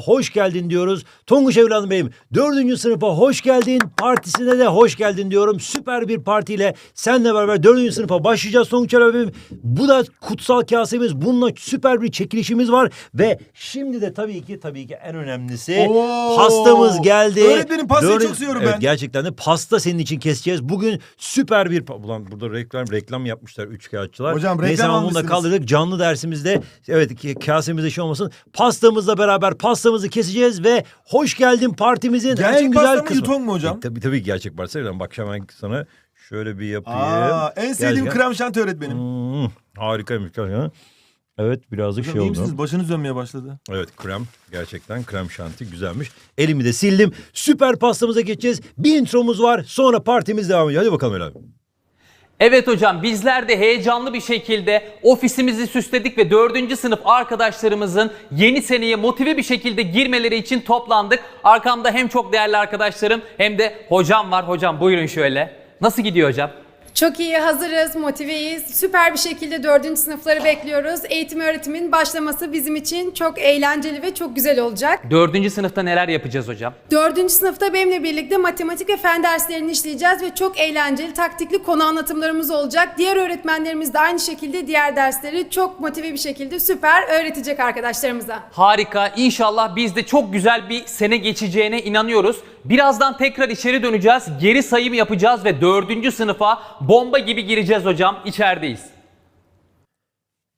hoş geldin diyoruz. Tonguç evladım benim dördüncü sınıfa hoş geldin. Partisine de hoş geldin diyorum. Süper bir partiyle senle beraber dördüncü sınıfa başlayacağız Tonguç evladım benim. Bu da kutsal kasemiz. Bununla süper bir çekilişimiz var. Ve şimdi de tabii ki tabii ki en önemlisi Oo! pastamız geldi. Öğretmenim, pastayı Dördün- çok seviyorum evet, ben. Gerçekten de pasta senin için keseceğiz. Bugün süper bir... pa- Ulan burada reklam reklam yapmışlar üç kağıtçılar. Hocam, reklam Neyse ama bunu da almışsınız. kaldırdık. Canlı dersimizde evet ki- kasemizde şey olmasın. Pastamızla beraber pastamızı keseceğiz ve hoş geldin partimizin Gerçek en güzel pasta mı, kısmı. yuton mu hocam? E, tabii tabii gerçek pasta. Hemen Bak hemen sana şöyle bir yapayım. Aa, en sevdiğim Gerçekten- krem şanti öğretmenim. Hmm, harikaymış. gerçekten. Evet birazcık Hocam şey iyi oldu. misiniz? Başınız dönmeye başladı. Evet krem gerçekten krem şanti güzelmiş. Elimi de sildim. Süper pastamıza geçeceğiz. Bir intromuz var sonra partimiz devam ediyor. Hadi bakalım Ela. Evet hocam bizler de heyecanlı bir şekilde ofisimizi süsledik ve 4. sınıf arkadaşlarımızın yeni seneye motive bir şekilde girmeleri için toplandık. Arkamda hem çok değerli arkadaşlarım hem de hocam var. Hocam buyurun şöyle. Nasıl gidiyor hocam? Çok iyi hazırız, motiveyiz. Süper bir şekilde dördüncü sınıfları bekliyoruz. Eğitim öğretimin başlaması bizim için çok eğlenceli ve çok güzel olacak. 4. sınıfta neler yapacağız hocam? Dördüncü sınıfta benimle birlikte matematik ve fen derslerini işleyeceğiz ve çok eğlenceli, taktikli konu anlatımlarımız olacak. Diğer öğretmenlerimiz de aynı şekilde diğer dersleri çok motive bir şekilde süper öğretecek arkadaşlarımıza. Harika. İnşallah biz de çok güzel bir sene geçeceğine inanıyoruz. Birazdan tekrar içeri döneceğiz. Geri sayım yapacağız ve 4. sınıfa bomba gibi gireceğiz hocam. İçerideyiz.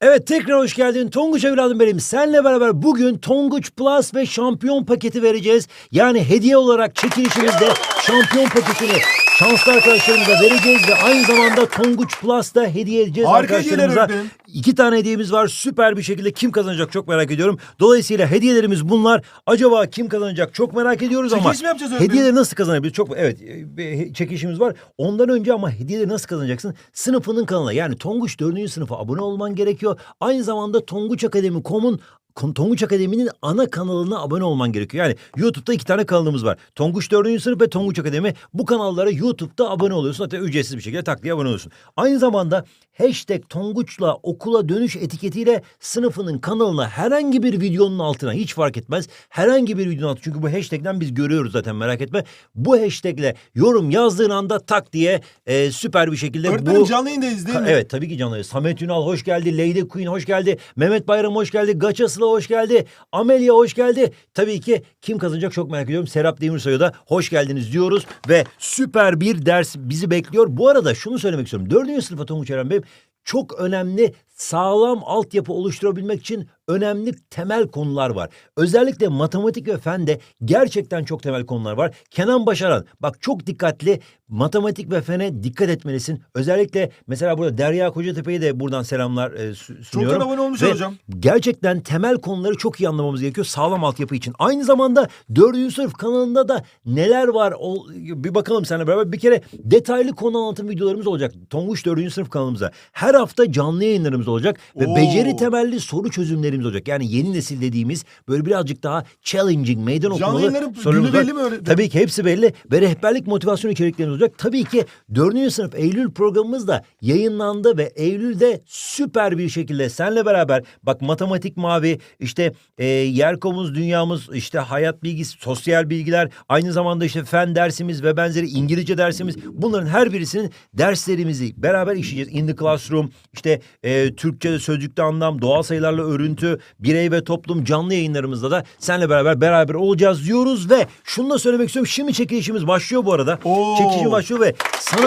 Evet tekrar hoş geldin. Tonguç evladım benim. Senle beraber bugün Tonguç Plus ve şampiyon paketi vereceğiz. Yani hediye olarak çekilişimizde şampiyon paketini şanslı arkadaşlarımıza vereceğiz ve aynı zamanda Tonguç Plus da hediye edeceğiz Harika arkadaşlarımıza. öğretmenim. İki tane hediyemiz var. Süper bir şekilde kim kazanacak çok merak ediyorum. Dolayısıyla hediyelerimiz bunlar. Acaba kim kazanacak çok merak ediyoruz ama Çekiliş mi yapacağız öğretmenim? hediyeleri nasıl kazanabiliriz? Çok evet e, bir çekilişimiz var. Ondan önce ama hediyeleri nasıl kazanacaksın? Sınıfının kanalına yani Tonguç 4. sınıfa abone olman gerekiyor. Aynı zamanda tonguçakademi.com'un Tonguç Akademi'nin ana kanalına abone olman gerekiyor. Yani YouTube'da iki tane kanalımız var. Tonguç 4. sınıf ve Tonguç Akademi. Bu kanallara YouTube'da abone oluyorsun. Hatta ücretsiz bir şekilde tak diye abone oluyorsun. Aynı zamanda hashtag Tonguç'la okula dönüş etiketiyle sınıfının kanalına herhangi bir videonun altına hiç fark etmez. Herhangi bir videonun altına çünkü bu hashtag'den biz görüyoruz zaten merak etme. Bu hashtagle yorum yazdığın anda tak diye e, süper bir şekilde Öğretmenim bu... canlı yayındayız değil mi? Evet tabii ki canlı. Samet Ünal hoş geldi. Lady Queen hoş geldi. Mehmet Bayram hoş geldi. Gaça Sıla hoş geldi. Amelia hoş geldi. Tabii ki kim kazanacak çok merak ediyorum. Serap Demirsoy'a da hoş geldiniz diyoruz. Ve süper bir ders bizi bekliyor. Bu arada şunu söylemek istiyorum. Dördüncü sınıfa Tonguç Eren Bey çok önemli sağlam altyapı oluşturabilmek için önemli temel konular var. Özellikle matematik ve fende gerçekten çok temel konular var. Kenan Başaran bak çok dikkatli matematik ve fene dikkat etmelisin. Özellikle mesela burada Derya Kocatepe'ye de buradan selamlar e, sunuyorum. abone olmuşlar Ve hocam. Gerçekten temel konuları çok iyi anlamamız gerekiyor sağlam altyapı için. Aynı zamanda 4. sınıf kanalında da neler var o, bir bakalım seninle beraber. Bir kere detaylı konu anlatım videolarımız olacak. Tonguç 4. sınıf kanalımıza. Her hafta canlı yayınlarımız olacak ve Oo. beceri temelli soru çözümlerimiz olacak. Yani yeni nesil dediğimiz böyle birazcık daha challenging, meydan Canlı okumalı yayınların sorularımız günü belli mi öğretmenim? Tabii ki hepsi belli ve rehberlik motivasyon içeriklerimiz olacak. Tabii ki 4. sınıf Eylül programımız da yayınlandı ve Eylül'de süper bir şekilde senle beraber bak matematik mavi işte e, yerkomuz dünyamız işte hayat bilgisi sosyal bilgiler aynı zamanda işte fen dersimiz ve benzeri İngilizce dersimiz bunların her birisinin derslerimizi beraber işleyeceğiz. In the classroom işte e, Türkçe sözcükte anlam doğal sayılarla örüntü birey ve toplum canlı yayınlarımızda da senle beraber beraber olacağız diyoruz ve şunu da söylemek istiyorum. Şimdi çekilişimiz başlıyor bu arada. Oo. Çekilişim başlıyor ve sana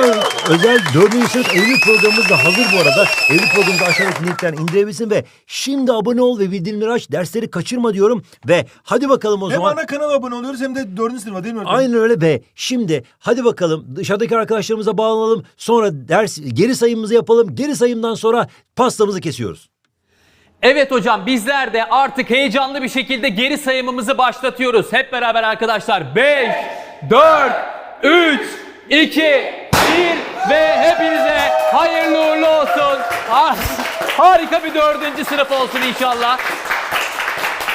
özel 4. sınıf Eylül programımız da hazır bu arada. Eylül programımızı aşağıdaki linkten indirebilirsin ve şimdi abone ol ve bildirimleri aç. Dersleri kaçırma diyorum ve hadi bakalım o Hem zaman. ana kanala abone oluyoruz hem de dördüncü sınıfa değil mi öğretmenim? Aynen öyle ve şimdi hadi bakalım dışarıdaki arkadaşlarımıza bağlanalım. Sonra ders geri sayımımızı yapalım. Geri sayımdan sonra pastamızı kesiyoruz. Evet hocam bizler de artık heyecanlı bir şekilde geri sayımımızı başlatıyoruz. Hep beraber arkadaşlar 5, 4, 3, 2, 1 ve hepinize hayırlı uğurlu olsun. Ah, Harika bir dördüncü sınıf olsun inşallah.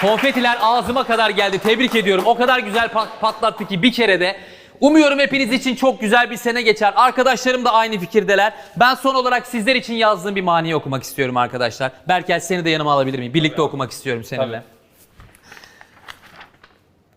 Konfetiler ağzıma kadar geldi. Tebrik ediyorum. O kadar güzel pat- patlattı ki bir kere de. Umuyorum hepiniz için çok güzel bir sene geçer. Arkadaşlarım da aynı fikirdeler. Ben son olarak sizler için yazdığım bir maniye okumak istiyorum arkadaşlar. Berkel seni de yanıma alabilir miyim? Birlikte okumak istiyorum seninle.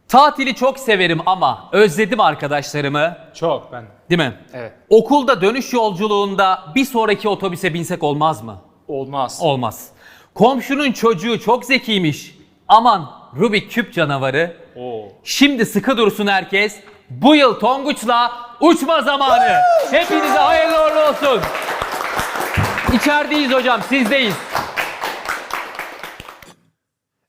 Tatili çok severim ama özledim arkadaşlarımı. Çok ben. Değil mi? Evet. Okulda dönüş yolculuğunda bir sonraki otobüse binsek olmaz mı? Olmaz. Olmaz. Komşunun çocuğu çok zekiymiş. Aman Rubik küp canavarı. Oo. Şimdi sıkı dursun herkes. Bu yıl Tonguç'la uçma zamanı. Hepinize hayırlı uğurlu olsun. İçerideyiz hocam sizdeyiz.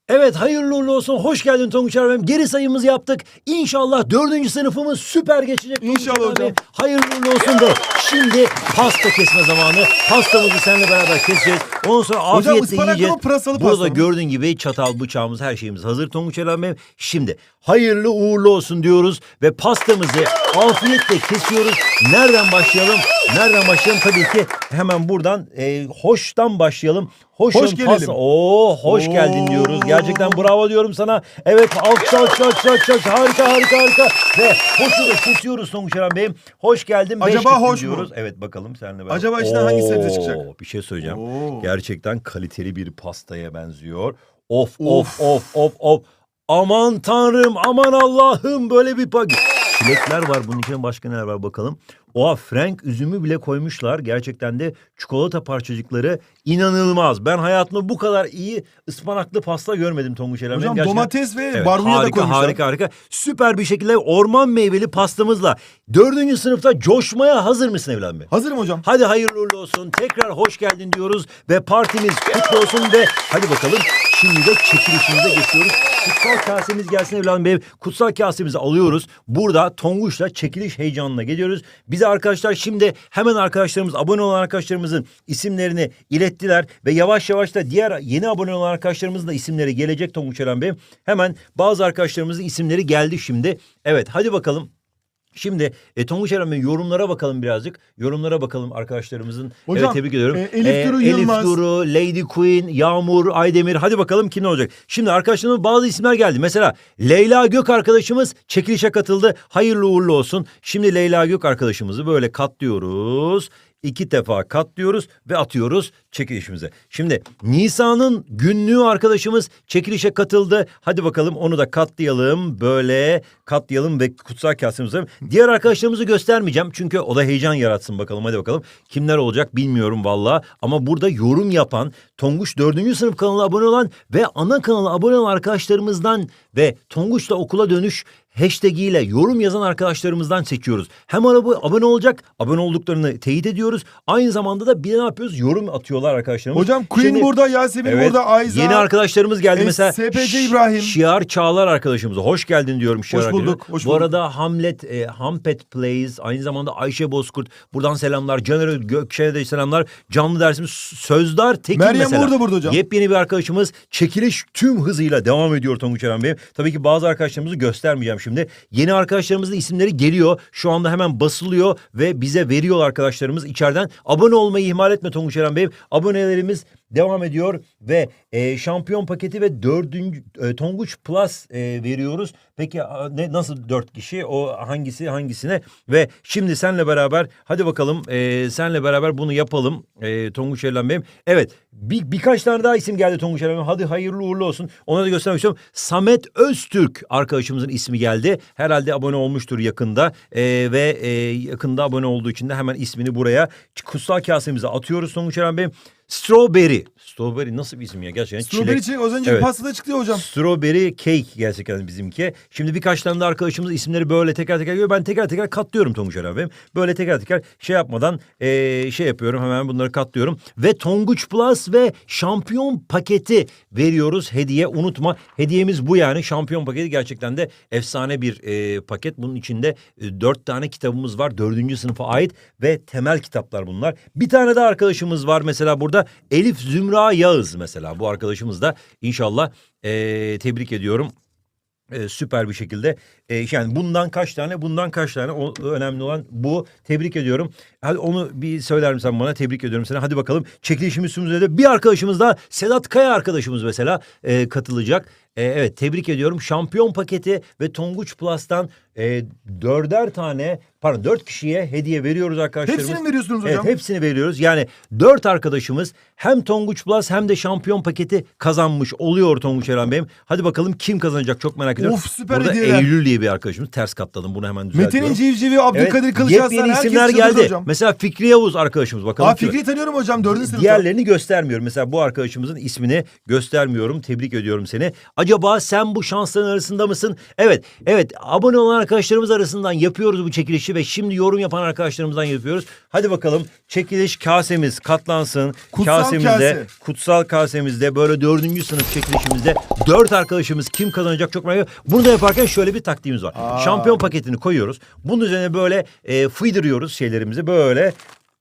Evet hayırlı uğurlu olsun. Hoş geldin Tonguç abim. Geri sayımızı yaptık. İnşallah dördüncü sınıfımız süper geçecek. Tonguç İnşallah abi. hocam. Hayırlı uğurlu olsun de. Şimdi pasta kesme zamanı. Pastamızı seninle beraber keseceğiz. Ondan sonra afiyetle ıspanaklı yiyeceğiz. mı, pırasalı Burada mı? gördüğün gibi çatal, bıçağımız, her şeyimiz hazır Tonguç abi. Şimdi hayırlı uğurlu olsun diyoruz ve pastamızı afiyetle kesiyoruz. Nereden başlayalım? Nereden başlayalım? Tabii ki hemen buradan e, hoştan başlayalım. Hoşun Hoş gelelim. pasta- Oo, hoş geldin diyoruz. Gerçekten bravo diyorum sana. Evet alkış alkış alkış alkış alkış. Harika harika harika. Ve da kesiyoruz Tonguç Eren Bey'im. Hoş geldin. Beş Acaba hoş mu? diyoruz. Evet bakalım seninle beraber. Acaba içinden hangi sebze çıkacak? Bir şey söyleyeceğim. Oo. Gerçekten kaliteli bir pastaya benziyor. Of of of of of. Aman tanrım aman Allah'ım böyle bir pak. Çilekler var bunun içine başka neler var bakalım. Oha Frank üzümü bile koymuşlar. Gerçekten de çikolata parçacıkları inanılmaz. Ben hayatımda bu kadar iyi ıspanaklı pasta görmedim Tonguç Eren. Hocam Gerçekten- domates ve Evet, barbunya da harika, koymuşlar. harika harika. Süper bir şekilde orman meyveli pastamızla dördüncü sınıfta coşmaya hazır mısın evladım? Hazırım hocam. Hadi hayırlı uğurlu olsun. Tekrar hoş geldin diyoruz ve partimiz kutlu olsun ve hadi bakalım şimdi de çekilişimize geçiyoruz. Kutsal kasemiz gelsin evladım benim. Kutsal kasemizi alıyoruz. Burada Tonguç'la çekiliş heyecanına geliyoruz. Bize arkadaşlar şimdi hemen arkadaşlarımız abone olan arkadaşlarımızın isimlerini ilettiler ve yavaş yavaş da diğer yeni abone olan arkadaşlarımızın da isimleri gelecek Tonguç Eren Bey. Hemen bazı arkadaşlarımızın isimleri geldi şimdi. Evet hadi bakalım. Şimdi e, Tonguç Eren Bey yorumlara bakalım birazcık. Yorumlara bakalım arkadaşlarımızın. Hocam, evet tebrik ediyorum. e, Elif Duru Elif Yılmaz. Duru, Lady Queen, Yağmur, Aydemir. Hadi bakalım kim ne olacak. Şimdi arkadaşlarımın bazı isimler geldi. Mesela Leyla Gök arkadaşımız çekilişe katıldı. Hayırlı uğurlu olsun. Şimdi Leyla Gök arkadaşımızı böyle katlıyoruz. İki defa katlıyoruz ve atıyoruz çekilişimize. Şimdi Nisa'nın günlüğü arkadaşımız çekilişe katıldı. Hadi bakalım onu da katlayalım. Böyle katlayalım ve kutsal kasemize. Diğer arkadaşlarımızı göstermeyeceğim. Çünkü o da heyecan yaratsın bakalım. Hadi bakalım. Kimler olacak bilmiyorum valla. Ama burada yorum yapan Tonguç 4. sınıf kanalına abone olan ve ana kanala abone olan arkadaşlarımızdan ve Tonguç'la okula dönüş hashtag ile yorum yazan arkadaşlarımızdan seçiyoruz. Hem araba abone olacak, abone olduklarını teyit ediyoruz. Aynı zamanda da bir ne yapıyoruz? Yorum atıyorlar arkadaşlarımız. Hocam Queen Şimdi- burada, Yasemin Evet, burada, Ayza. Yeni arkadaşlarımız geldi e, mesela. SPC İbrahim. Şiar Çağlar arkadaşımıza. Hoş geldin diyorum Şiar Hoş bulduk, hoş Bu bulduk. arada Hamlet, e, Hampet Plays, aynı zamanda Ayşe Bozkurt. Buradan selamlar. Caner Gökçe'ye de selamlar. Canlı dersimiz Sözdar Tekin Meryem mesela. Uğur da burada hocam. Yepyeni bir arkadaşımız. Çekiliş tüm hızıyla devam ediyor Tonguç Eren Bey. Tabii ki bazı arkadaşlarımızı göstermeyeceğim şimdi. Yeni arkadaşlarımızın isimleri geliyor. Şu anda hemen basılıyor ve bize veriyor arkadaşlarımız içeriden. Abone olmayı ihmal etme Tonguç Eren Bey. Abonelerimiz devam ediyor ve e, şampiyon paketi ve dördüncü e, Tonguç Plus e, veriyoruz. Peki ne nasıl dört kişi? O hangisi hangisine? Ve şimdi senle beraber hadi bakalım e, senle beraber bunu yapalım e, Tonguç Eren Bey. Evet bir, birkaç tane daha isim geldi Tonguç Eren Bey. Hadi hayırlı uğurlu olsun. Ona da göstermek istiyorum. Samet Öztürk arkadaşımızın ismi geldi. Herhalde abone olmuştur yakında E, ve e, yakında abone olduğu için de hemen ismini buraya kutsal kasemize atıyoruz Tonguç Eren Bey. Strawberry. Strawberry nasıl bir isim ya gerçekten? Strawberry çilek. çilek az önce Evet. pastada çıktı ya hocam. Strawberry cake gerçekten bizimki. Şimdi birkaç tane de arkadaşımız isimleri böyle teker teker geliyor. Ben teker teker katlıyorum Tonguç abim. Böyle teker teker şey yapmadan eee, şey yapıyorum hemen bunları katlıyorum. Ve Tonguç Plus ve şampiyon paketi veriyoruz hediye. Unutma hediyemiz bu yani. Şampiyon paketi gerçekten de efsane bir eee, paket. Bunun içinde e, dört tane kitabımız var. Dördüncü sınıfa ait ve temel kitaplar bunlar. Bir tane de arkadaşımız var mesela burada. Elif Zümra Yağız mesela. Bu arkadaşımız da inşallah eee, tebrik ediyorum. Ee, süper bir şekilde. Ee, yani bundan kaç tane, bundan kaç tane o, önemli olan bu. Tebrik ediyorum. Hadi onu bir söyler misin bana? Tebrik ediyorum seni. Hadi bakalım. Çekilişimiz üstümüzde de bir arkadaşımız da Sedat Kaya arkadaşımız mesela e, katılacak. E, evet tebrik ediyorum. Şampiyon paketi ve Tonguç Plus'tan e, dörder tane pardon dört kişiye hediye veriyoruz arkadaşlarımız. Hepsini mi veriyorsunuz Evet hocam? hepsini veriyoruz. Yani dört arkadaşımız hem Tonguç Plus hem de şampiyon paketi kazanmış oluyor Tonguç Eren Bey'im. Hadi bakalım kim kazanacak çok merak ediyorum. Of, süper Burada hediyeler. Eylül diye bir arkadaşımız ters katladım bunu hemen düzeltiyorum. Metin'in civcivi, Abdülkadir Evet, Kılıç yepyeni isimler geldi. hocam. Mesela Fikri Yavuz arkadaşımız bakalım. Aa kim- Fikri tanıyorum hocam dördüncü sınıfta. Diğerlerini göstermiyorum. Mesela bu arkadaşımızın ismini göstermiyorum. Tebrik ediyorum seni. Acaba sen bu şansların arasında mısın? Evet. Evet. Abone olan arkadaşlarımız arasından yapıyoruz bu çekilişi ve şimdi yorum yapan arkadaşlarımızdan yapıyoruz. Hadi bakalım çekiliş kasemiz katlansın. Kutsal Kasemizde, kase. kutsal kasemizde böyle dördüncü sınıf çekilişimizde dört arkadaşımız kim kazanacak çok merak ediyorum. Bunu da yaparken şöyle bir taktiğimiz var. Aa. Şampiyon paketini koyuyoruz. Bunun üzerine böyle e, fıydırıyoruz şeylerimizi böyle.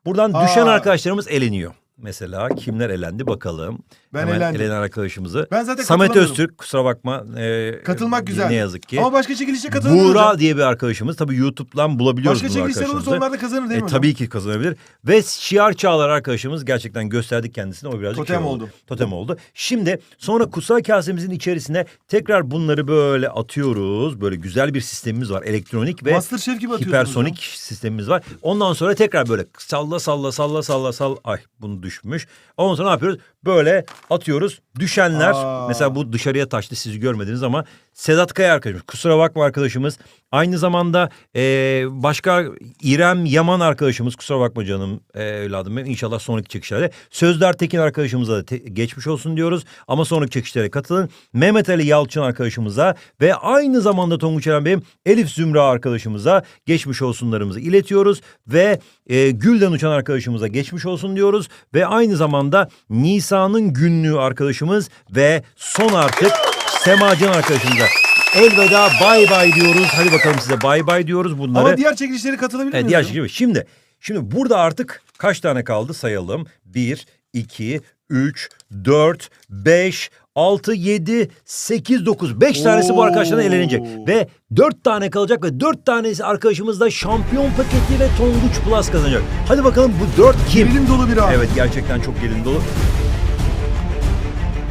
Buradan düşen Aa. arkadaşlarımız eleniyor. Mesela kimler elendi bakalım. Ben Hemen elendim. elenen arkadaşımızı. Ben zaten Samet. Öztürk kusura bakma. e, Katılmak güzel. Ne yazık ki. Ama başka çekilişe katılamıyorum Buğra diye bir arkadaşımız. Tabii YouTube'dan bulabiliyoruz Başka bu çekilişler olursa arkadaşımızı. onlar da kazanır değil E, mi tabii ki kazanabilir. Ve Şiar Çağlar arkadaşımız gerçekten gösterdik kendisine. O birazcık Totem şey oldu. Totem oldu. Şimdi sonra kutsal kasemizin içerisine tekrar bunları böyle atıyoruz. Böyle güzel bir sistemimiz var. Elektronik ve Masterchef gibi atıyorsunuz hipersonik sistemimiz var. Ondan sonra tekrar böyle salla salla salla salla salla. Ay bunu düşmüş. Ondan sonra ne yapıyoruz? Böyle atıyoruz. Düşenler Aa. mesela bu dışarıya taştı siz görmediniz ama Sedat Kaya arkadaşımız. Kusura bakma arkadaşımız. Aynı zamanda e, başka İrem Yaman arkadaşımız. Kusura bakma canım e, evladım benim. İnşallah sonraki çekişlerde. Sözdar Tekin arkadaşımıza da te- geçmiş olsun diyoruz. Ama sonraki çekişlere katılın. Mehmet Ali Yalçın arkadaşımıza ve aynı zamanda Tonguç Eren Bey'im Elif Zümra arkadaşımıza geçmiş olsunlarımızı iletiyoruz. Ve e, Gülden Uçan arkadaşımıza geçmiş olsun diyoruz. Ve aynı zamanda Nisa'nın günlüğü arkadaşımız ve son artık Semacan arkadaşımıza elveda bay bay diyoruz. Hadi bakalım size bay bay diyoruz bunları. Ama diğer çekilişlere katılabilir Evet, miyiz? diğer hocam? şey gibi. Şimdi şimdi burada artık kaç tane kaldı sayalım. 1 2 3 4 5 6 7 8 9 5 tanesi bu arkadaşlardan elenecek ve 4 tane kalacak ve 4 tanesi arkadaşımız da şampiyon paketi ve Tonguç Plus kazanacak. Hadi bakalım bu 4 kim? Gerilim dolu bir an. Evet gerçekten çok gelin dolu.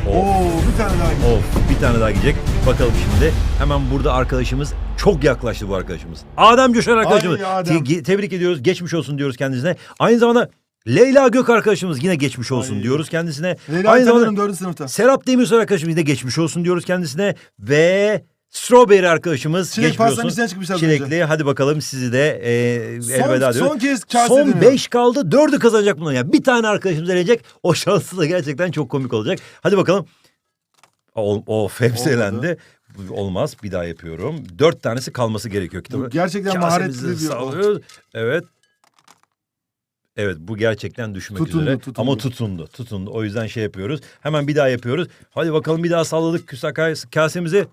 Oo bir tane daha. gidiyor. Of bir tane daha gidecek. Bakalım şimdi. Hemen burada arkadaşımız çok yaklaştı bu arkadaşımız. Adem Coşar arkadaşımız. Ay, Adem. Te- tebrik ediyoruz. Geçmiş olsun diyoruz kendisine. Aynı zamanda Leyla Gök arkadaşımız yine geçmiş olsun Ay. diyoruz kendisine. Leyla Aynı zamanda dördüncü sınıfta. Serap Demirsoy arkadaşımız yine geçmiş olsun diyoruz kendisine. Ve Strawberry arkadaşımız Çilek geçmiş olsun. pastanesinden çıkmış az Çilekli önce. hadi bakalım sizi de e, elveda diyoruz. son kez kase Son. 5 kaldı. Dördü kazanacak bunlar. Yani bir tane arkadaşımız elecek. O şansı da gerçekten çok komik olacak. Hadi bakalım. O, of hepsi Olmadı. elendi. Olmaz bir daha yapıyorum. Dört tanesi kalması gerekiyor kitabı. Bu gerçekten Kasemizi maharetli bir- sallıyoruz. Evet. Evet bu gerçekten düşmek Tutundu, üzere. tutundu. Ama tutundu. Tutundu. O yüzden şey yapıyoruz. Hemen bir daha yapıyoruz. Hadi bakalım bir daha salladık küsakay kasemizi.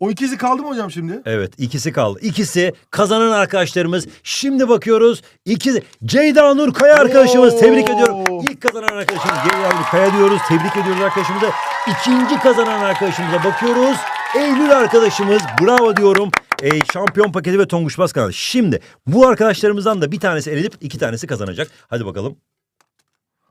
O ikisi kaldı mı hocam şimdi? Evet ikisi kaldı. İkisi kazanan arkadaşlarımız. Şimdi bakıyoruz. İkisi Ceyda Nur Kaya arkadaşımız. Tebrik ediyorum. İlk kazanan arkadaşımız Ceyda Nur Kaya diyoruz. Tebrik ediyoruz arkadaşımıza. İkinci kazanan arkadaşımıza bakıyoruz. Eylül arkadaşımız. Bravo diyorum. E, şampiyon paketi ve Tonguç Bas kanalı. Şimdi bu arkadaşlarımızdan da bir tanesi elenip iki tanesi kazanacak. Hadi bakalım.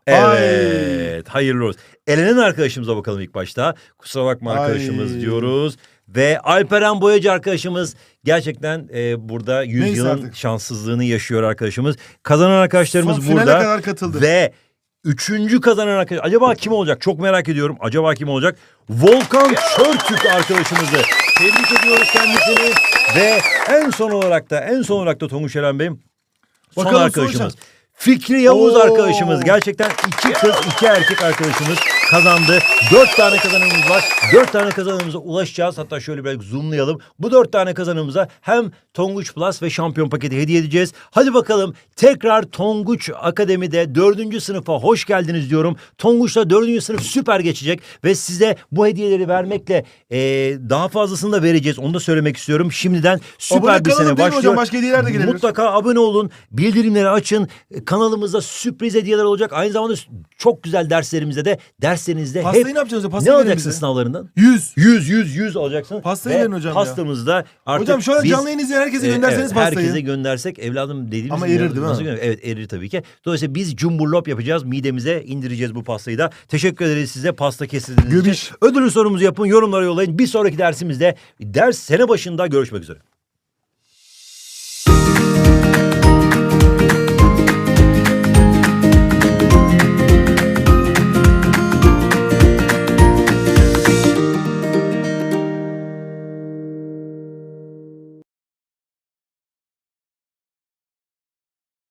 Evet. Hayırlı olsun. Elenen arkadaşımıza bakalım ilk başta. Kusura bakma Ay. arkadaşımız diyoruz. Ve Alperen Boyacı arkadaşımız gerçekten e, burada 100 Neyse yılın artık. şanssızlığını yaşıyor arkadaşımız. Kazanan arkadaşlarımız Son finale burada. kadar katıldı. Ve üçüncü kazanan arkadaş. Acaba kim olacak? Çok merak ediyorum. Acaba kim olacak? Volkan Çörtük arkadaşımızı. Tebrik ediyoruz kendisini. Ve en son olarak da en son olarak da Tonguç Eren Bey'im son Bakalım arkadaşımız. Fikri Yavuz Oo. arkadaşımız. Gerçekten iki kız iki erkek arkadaşımız kazandı. Dört tane kazanımız var. Dört tane kazanımıza ulaşacağız. Hatta şöyle biraz zoomlayalım. Bu dört tane kazanımıza hem Tonguç Plus ve şampiyon paketi hediye edeceğiz. Hadi bakalım tekrar Tonguç Akademi'de dördüncü sınıfa hoş geldiniz diyorum. Tonguç'ta dördüncü sınıf süper geçecek ve size bu hediyeleri vermekle eee, daha fazlasını da vereceğiz. Onu da söylemek istiyorum. Şimdiden süper Abone bir kalalım sene değil mi hocam? başlıyor. Başka hediyeler de gelebilir. Mutlaka abone olun. Bildirimleri açın. Kanalımızda sürpriz hediyeler olacak. Aynı zamanda çok güzel derslerimizde de derslerinizde Pastayı hep ne hocam? ne Pastayı verin alacaksın bize. sınavlarından? 100. 100 100 100 alacaksın. Pastayı Ve verin hocam ya. Pastamızda artık Hocam şu an biz- canlı yayın izleyen herkese e, gönderseniz evet, pastayı. Herkese göndersek evladım dediğimiz Ama gibi erir değil mi? nasıl gönder- Evet erir tabii ki. Dolayısıyla biz cumburlop yapacağız. Midemize indireceğiz bu pastayı da. Teşekkür ederiz size pasta kesildiğiniz için. Ödülün sorumuzu yapın. Yorumlara yollayın. Bir sonraki dersimizde ders sene başında görüşmek üzere.